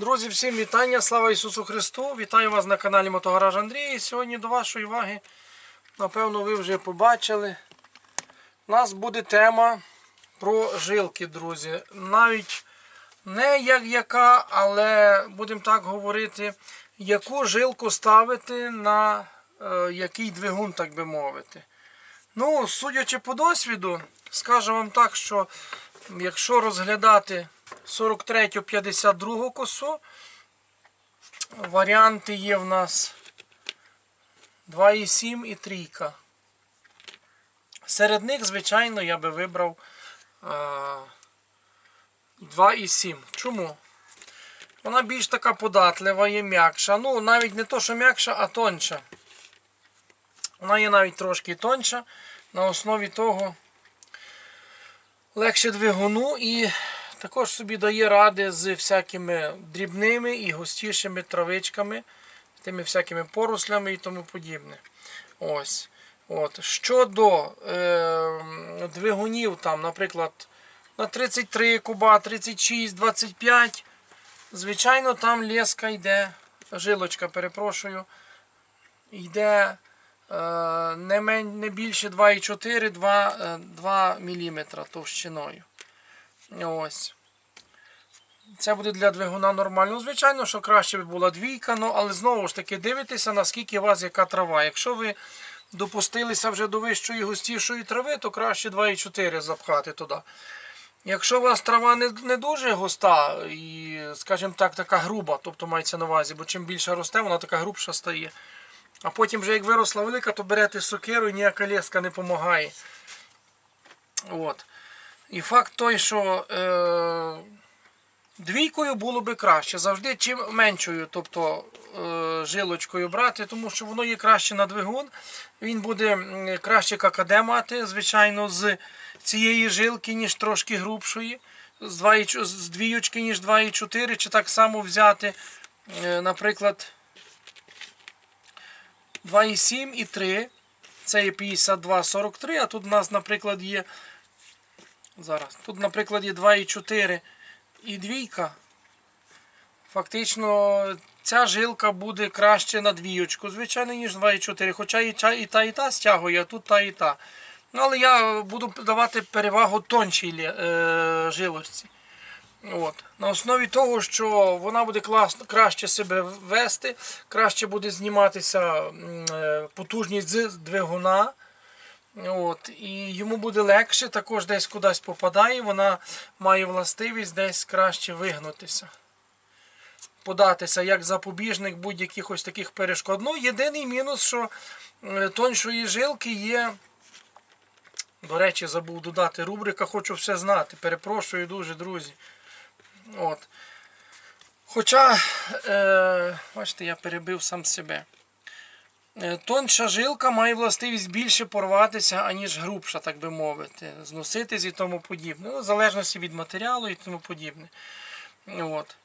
Друзі, всім вітання! Слава Ісусу Христу! Вітаю вас на каналі Мотогараж Андрій. І сьогодні до вашої уваги, напевно, ви вже побачили. У нас буде тема про жилки, друзі. Навіть не як яка, але будемо так говорити, яку жилку ставити на е, який двигун, так би мовити. Ну, судячи по досвіду, скажу вам так, що якщо розглядати 43-52 косу, варіанти є в нас 2,7 і 3. Серед них, звичайно, я би вибрав е, 2,7. Чому? Вона більш така податлива, є м'якша. Ну, навіть не то, що м'якша, а тонша. Вона є навіть трошки тонша. На основі того легше двигуну і також собі дає ради з всякими дрібними і густішими травичками, тими всякими поруслями і тому подібне. Ось. От. Щодо е, двигунів, там, наприклад, на 33 куба, 36, 25, звичайно, там леска йде, жилочка, перепрошую, йде е, не, мен, не більше 2,4 2, е, 2 мм товщиною. Ось. Це буде для двигуна нормально. Ну, Звичайно, що краще б була двійка, ну, але знову ж таки дивитеся, наскільки у вас яка трава. Якщо ви допустилися вже до вищої густішої трави, то краще 2,4 запхати туди. Якщо у вас трава не, не дуже густа і, скажімо так, така груба, тобто мається на увазі, бо чим більше росте, вона така грубша стає. А потім, вже як виросла велика, то берете сокиру і ніяка леска не допомагає. От. І факт той, що е, двійкою було би краще. Завжди чим меншою, тобто е, жилочкою брати, тому що воно є краще на двигун. Він буде краще ККД мати, звичайно, з цієї жилки, ніж трошки грубшої. З, 2, з двійочки, ніж 2,4, чи так само взяти, е, наприклад, 2,7 і 3. Це є 52,43, а тут у нас, наприклад, є. Зараз. Тут, наприклад, є 2,4 і двійка. Фактично, ця жилка буде краще на двійочку, звичайно, ніж 2,4. Хоча і та, і та, стягує, а тут та і та. Ну, але я буду давати перевагу тоншій е, жилочці. От. На основі того, що вона буде класно, краще себе вести, краще буде зніматися е, потужність з двигуна. От, і йому буде легше, також десь кудись попадає, вона має властивість десь краще вигнутися. Податися як запобіжник будь-яких ось таких перешкод. Ну, єдиний мінус, що е, тоншої жилки є. До речі, забув додати рубрика Хочу все знати. Перепрошую дуже, друзі. От. Хоча, е, бачите, я перебив сам себе. Е, Тонша жилка має властивість більше порватися, аніж грубша, так би мовити, зноситись і тому подібне. Ну, в залежності від матеріалу і тому подібне. От.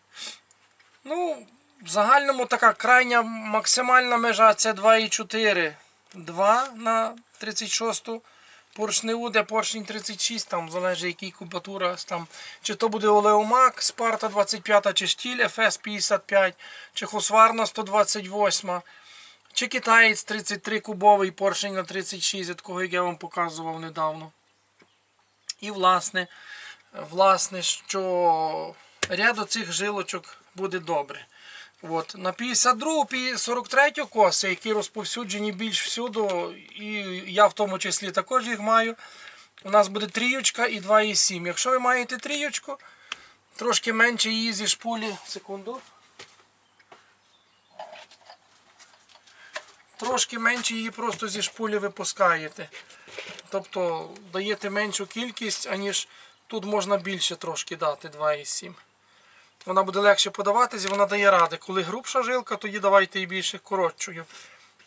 Ну, в загальному така крайня максимальна межа це 2,4. 2 на 36 поршневу, де поршень 36, там залежить який кубатура, там, чи то буде Олеомак, Спарта 25 чи штіль FS 55, чи Хосварна 128. Чи китаєць 33 кубовий поршень на 36, від кого як я вам показував недавно. І власне, власне, що ряд оцих жилочок буде добре. От. На 52 і 43 коси, які розповсюджені більш всюди, і я в тому числі також їх маю. У нас буде тріючка і 2,7. Якщо ви маєте тріючку, трошки менше її зі шпулі. Секунду. Трошки менше її просто зі шпулі випускаєте. Тобто даєте меншу кількість, аніж тут можна більше трошки дати 2,7. Вона буде легше подаватись і вона дає ради. Коли грубша жилка, тоді давайте і більше коротшою.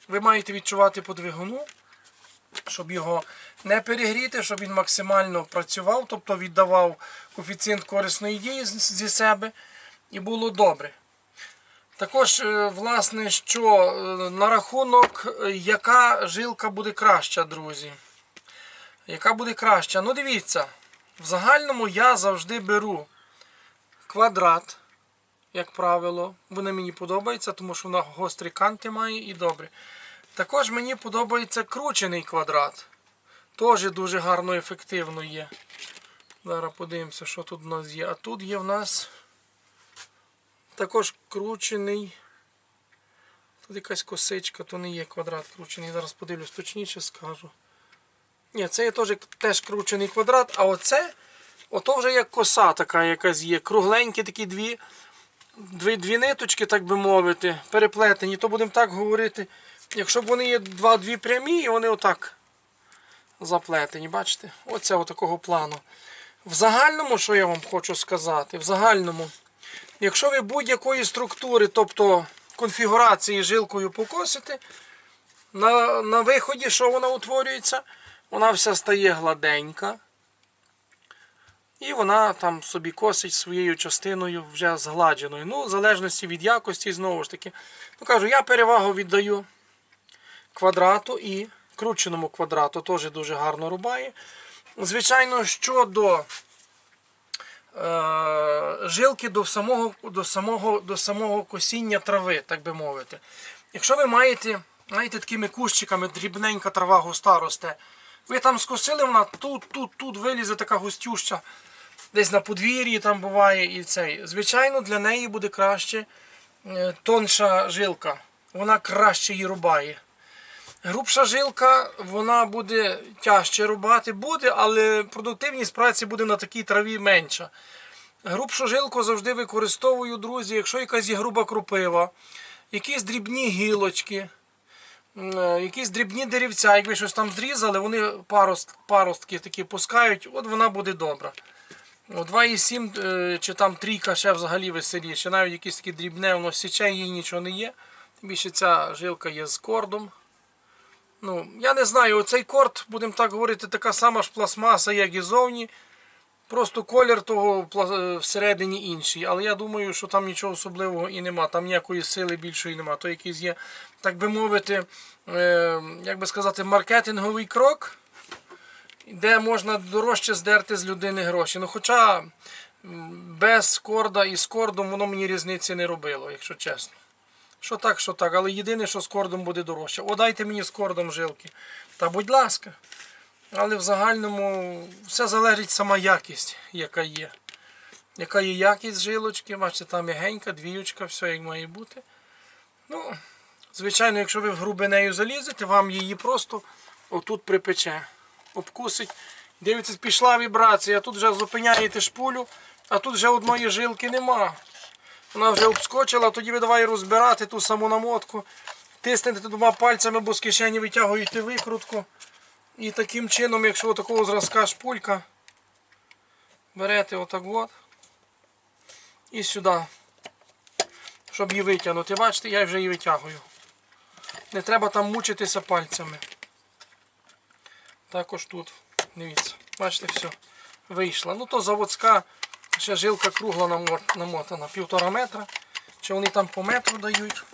Ви маєте відчувати по двигуну, щоб його не перегріти, щоб він максимально працював, тобто віддавав коефіцієнт корисної дії зі себе і було добре. Також, е, власне, що е, на рахунок, е, яка жилка буде краща, друзі. Яка буде краща? Ну, дивіться, в загальному я завжди беру квадрат як правило. Вони мені подобаються, тому що вона гострі канти має і добре. Також мені подобається кручений квадрат. Теж дуже гарно ефективно є. Зараз подивимося, що тут у нас є. А тут є в нас також кручений. Тут якась косичка, то не є квадрат кручений. Зараз подивлюсь, точніше скажу. Ні, це є теж, теж кручений квадрат, а оце, ото вже як коса така якась є. Кругленькі такі дві, дві, дві ниточки, так би мовити, переплетені. То будемо так говорити. Якщо б вони є два-дві прямі, і вони отак заплетені, бачите? Оце отакого плану. В загальному, що я вам хочу сказати, в загальному, якщо ви будь-якої структури, тобто конфігурації жилкою покосите, на, на виході, що вона утворюється, вона вся стає гладенька. І вона там собі косить своєю частиною вже згладженою. Ну, в залежності від якості, знову ж таки. Ну, кажу, я перевагу віддаю квадрату і крученому квадрату теж дуже гарно рубає. Звичайно, щодо жилки до самого, до, самого, до самого косіння трави, так би мовити. Якщо ви маєте, знаєте, такими кущиками дрібненька трава густа росте, ви там скосили, вона тут, тут, тут вилізе така густюща, десь на подвір'ї там буває і цей. Звичайно, для неї буде краще е, тонша жилка. Вона краще її рубає. Грубша жилка, вона буде тяжче рубати, буде, але продуктивність праці буде на такій траві менша. Грубшу жилку завжди використовую, друзі, якщо якась є груба крупива, якісь дрібні гілочки, е, якісь дрібні деревця, як ви щось там зрізали, вони парост, паростки такі пускають, от вона буде добра. 2,7 е, чи там трійка ще взагалі веселіше. Навіть якісь такі дрібне, воно січе, їй нічого не є. Більше ця жилка є з кордом. Ну, я не знаю, оцей корд, будемо так говорити, така сама ж пластмаса, як і зовні. Просто колір того е, всередині інший. Але я думаю, що там нічого особливого і нема. Там ніякої сили більшої нема. То якийсь є, так би мовити, е, як би сказати, маркетинговий крок, де можна дорожче здерти з людини гроші. Ну, хоча без корда і з кордом воно мені різниці не робило, якщо чесно. Що так, що так, але єдине, що з кордом буде дорожче. О, дайте мені з кордом жилки. Та будь ласка. Але в загальному все залежить сама якість, яка є. Яка є якість жилочки, бачите, там м'ягенька, двіючка, все як має бути. Ну, звичайно, якщо ви в грубинею залізете, вам її просто отут припече, обкусить. Дивіться, пішла вібрація, тут вже зупиняєте шпулю, а тут вже одної жилки нема. Вона вже обскочила, тоді ви давай розбирати ту саму намотку, тиснете двома пальцями, бо з кишені витягуєте викрутку. І таким чином, якщо такого зразка шпулька, берете отак от і сюди, щоб її витягнути. Бачите, я вже її витягую. Не треба там мучитися пальцями. Також тут. Дивіться, бачите, все. Вийшла. Ну то заводська ще жилка кругла намотана. Півтора метра. Чи вони там по метру дають?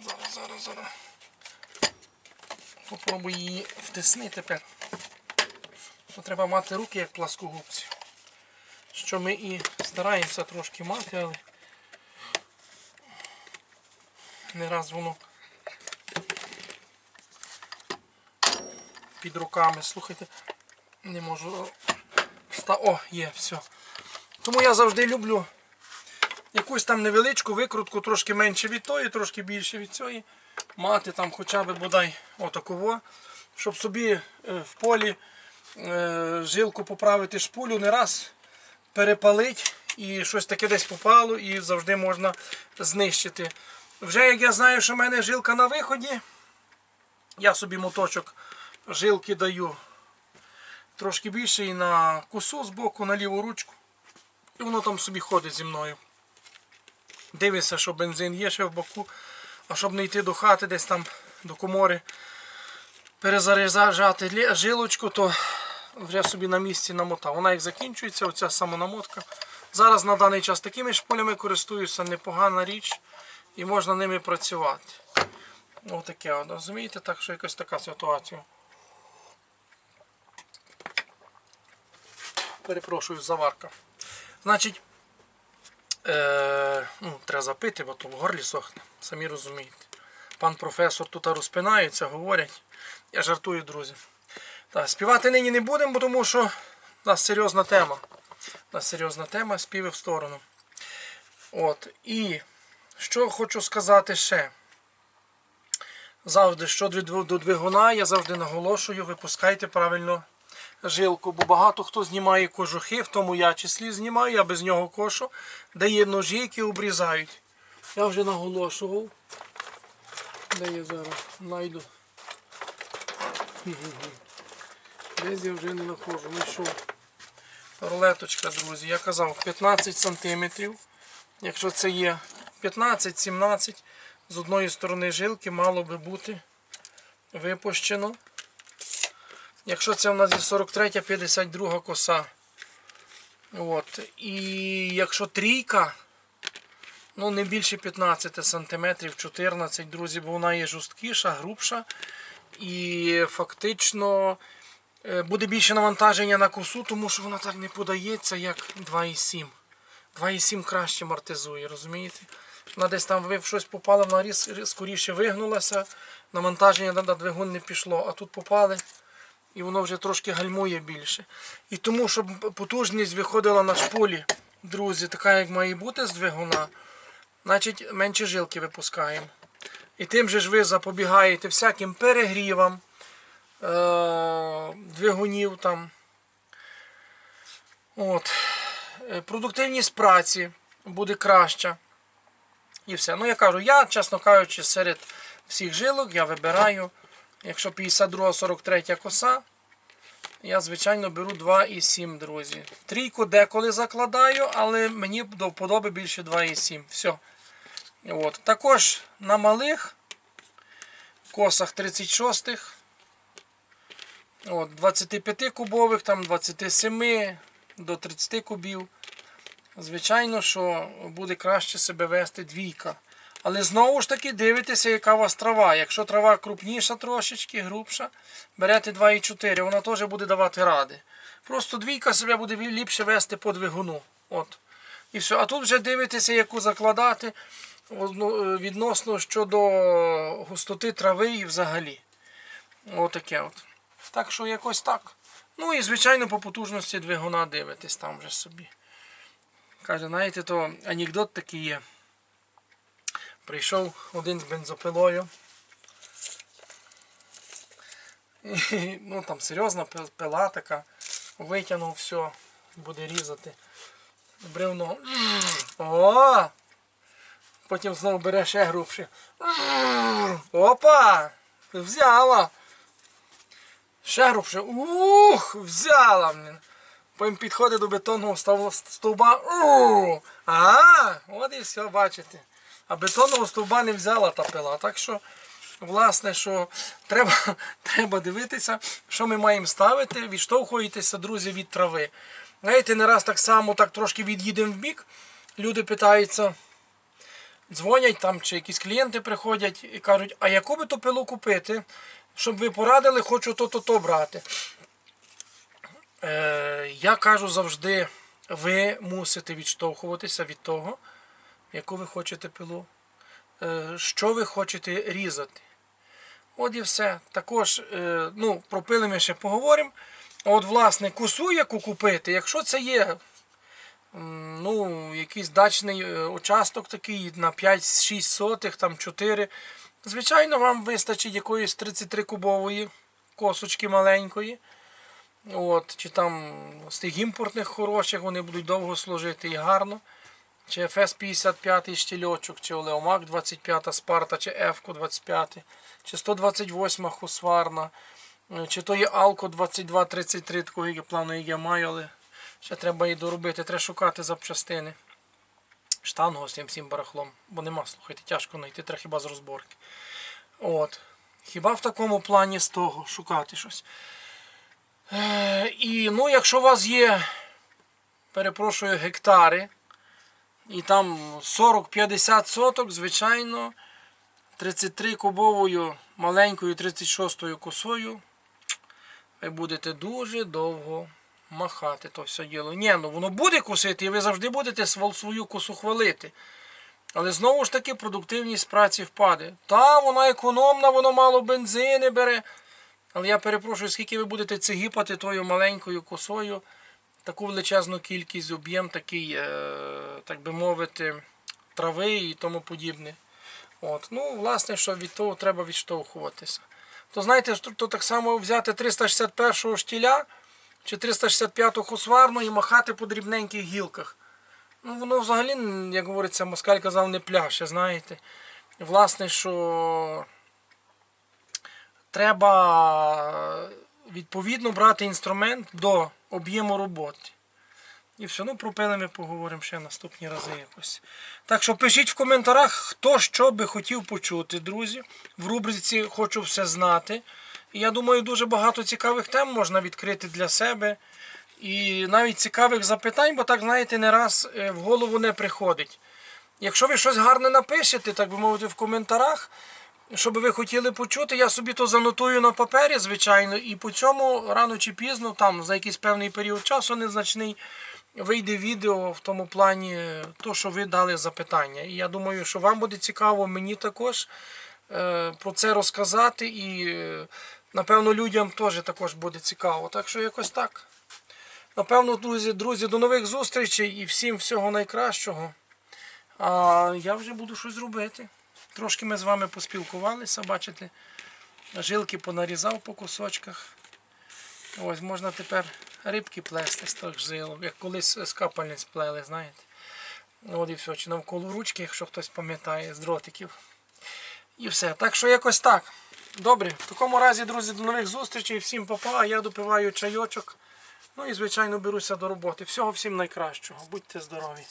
Зараз, зараз, зараз. Попробую її втисни тепер. То треба мати руки як пласкогубці. Що ми і стараємося трошки мати, але не раз воно під руками. Слухайте, не можу. Ста... О, є, все. Тому я завжди люблю якусь там невеличку викрутку, трошки менше від тої, трошки більше від цієї. Мати там хоча б бодай отаково, щоб собі е, в полі е, жилку поправити шпулю не раз перепалить і щось таке десь попало і завжди можна знищити. Вже як я знаю, що в мене жилка на виході, я собі моточок жилки даю трошки більше і на косу з боку, на ліву ручку. І воно там собі ходить зі мною. Дивиться, що бензин є ще в боку, а щоб не йти до хати, десь там до комори, перезаряджати жилочку, то вже собі на місці намотав. Вона як закінчується, оця самонамотка. Зараз на даний час такими шпулями користуюся, непогана річ і можна ними працювати. Отаке, от, розумієте, так що якась така ситуація. Перепрошую, заварка. Значить, Е, ну, треба запити, бо то в горлі сохне. Самі розумієте. Пан професор тут розпинається, говорять. Я жартую, друзі. Так, співати нині не будемо, тому що у нас серйозна тема. У нас серйозна тема, співи в сторону. От. І що хочу сказати ще. Завжди, що до двигуна, я завжди наголошую, випускайте правильно жилку, бо багато хто знімає кожухи, в тому я числі знімаю, я без нього кошу, де є ножі, які обрізають. Я вже наголошував. Де я зараз знайду. Десь я вже не знаходжу. Знайшов. Рулеточка, друзі. Я казав 15 см. Якщо це є 15-17, з одної сторони жилки мало би бути випущено. Якщо це в нас є 43-52 коса. От. І якщо трійка, ну не більше 15 см, 14, друзі, бо вона є жорсткіша, грубша. І фактично е, буде більше навантаження на косу, тому що вона так не подається, як 2,7. 2,7 краще амортизує, розумієте? Вона десь там в щось попали, вона скоріше вигнулася, навантаження на на двигун не пішло, а тут попали і воно вже трошки гальмує більше. І тому, щоб потужність виходила на шпулі, друзі, така як має бути з двигуна, значить менше жилки випускаємо. І тим же ж ви запобігаєте всяким перегрівам е- двигунів там. От. Е, Продуктивність праці буде краща. І все. Ну я кажу, я, чесно кажучи, серед всіх жилок я вибираю, якщо 52-43 коса, я, звичайно, беру 2,7, друзі. Трійку деколи закладаю, але мені до вподоби більше 2,7. Все. От. Також на малих косах 36-х, от, 25 кубових, там 27 до 30 кубів. Звичайно, що буде краще себе вести двійка. Але знову ж таки дивитеся, яка у вас трава. Якщо трава крупніша трошечки, грубша, берете 2,4, вона теж буде давати ради. Просто двійка себе буде ліпше вести по двигуну. От. І все. А тут вже дивитеся, яку закладати е, відносно щодо густоти трави і взагалі. Отаке от. Так що якось так. Ну і звичайно по потужності двигуна дивитесь там вже собі. Каже, знаєте, то анекдот такий є. Прийшов один з бензопилою. І, ну там серйозна пила така. Витягнув все, буде різати. Бревно. О! Потім знову бере ще грубше. Опа! Взяла! Ще грубше. Ух! Взяла! Потім підходить до бетонного стовба. А, от і все, бачите. А бетонного стовба не взяла та пила. Так що, власне, що треба, треба дивитися, що ми маємо ставити. Відштовхуєтеся, друзі, від трави. Знаєте, не раз так само так трошки від'їдемо в бік. Люди питаються, дзвонять там, чи якісь клієнти приходять і кажуть, а яку би то пилу купити, щоб ви порадили, хочу то-то-то брати. Е, я кажу завжди, ви мусите відштовхуватися від того, яку ви хочете пилу, е, що ви хочете різати. От і все. Також, е, ну, про пили ми ще поговоримо. От, власне, косу яку купити, якщо це є ну, якийсь дачний е, участок такий на 5-6 сотих, там 4. Звичайно, вам вистачить якоїсь 33 кубової косочки маленької. От, чи там з тих імпортних хороших вони будуть довго служити і гарно. Чи FS 55 штільочок, чи Олеомак 25 Спарта, чи F 25, чи 128 Хусварна, е, чи то є Алко 2233, такого плану я маю, але ще треба її доробити, треба шукати запчастини. Штангу з цим всім барахлом, бо нема, слухайте, тяжко знайти, треба хіба з розборки. От. Хіба в такому плані з того шукати щось. Е, і ну, якщо у вас є, перепрошую, гектари, і там 40-50 соток, звичайно, 33 кубовою маленькою 36 косою, ви будете дуже довго махати то все діло. Ні, ну воно буде косити, і ви завжди будете свою косу хвалити. Але знову ж таки продуктивність праці впаде. Та, вона економна, воно мало бензини бере. Але я перепрошую, скільки ви будете цегіпати тою маленькою косою, таку величезну кількість, об'єм такий, е, так би мовити, трави і тому подібне. От. Ну, власне, що від того треба відштовхуватися. То знаєте, то, так само взяти 361 штіля чи 365 хусварну і махати по дрібненьких гілках. Ну, воно взагалі, як говориться, москаль казав, не пляше, знаєте. Власне, що треба відповідно брати інструмент до об'єму роботи. І все, ну про пили ми поговоримо ще наступні рази якось. Так що пишіть в коментарях, хто що би хотів почути, друзі. В рубриці Хочу все знати. І я думаю, дуже багато цікавих тем можна відкрити для себе. І навіть цікавих запитань, бо так, знаєте, не раз е, в голову не приходить. Якщо ви щось гарне напишете, так би мовити, в коментарях, що би ви хотіли почути, я собі то занотую на папері, звичайно, і по цьому рано чи пізно, там за якийсь певний період часу незначний, вийде відео в тому плані, то, що ви дали запитання. І я думаю, що вам буде цікаво, мені також е, про це розказати. І, е, напевно, людям теж також буде цікаво. Так що якось так. Напевно, друзі, друзі, до нових зустрічей і всім всього найкращого. А я вже буду щось робити. Трошки ми з вами поспілкувалися, бачите, жилки понарізав по кусочках. Ось можна тепер рибки плести з тих жилок, як колись з капельниць плели, знаєте. От і все, чи навколо ручки, якщо хтось пам'ятає, з дротиків. І все. Так що якось так. Добре, в такому разі, друзі, до нових зустрічей. Всім папа, я допиваю чайочок. Ну і, звичайно, беруся до роботи. Всього всім найкращого. Будьте здорові.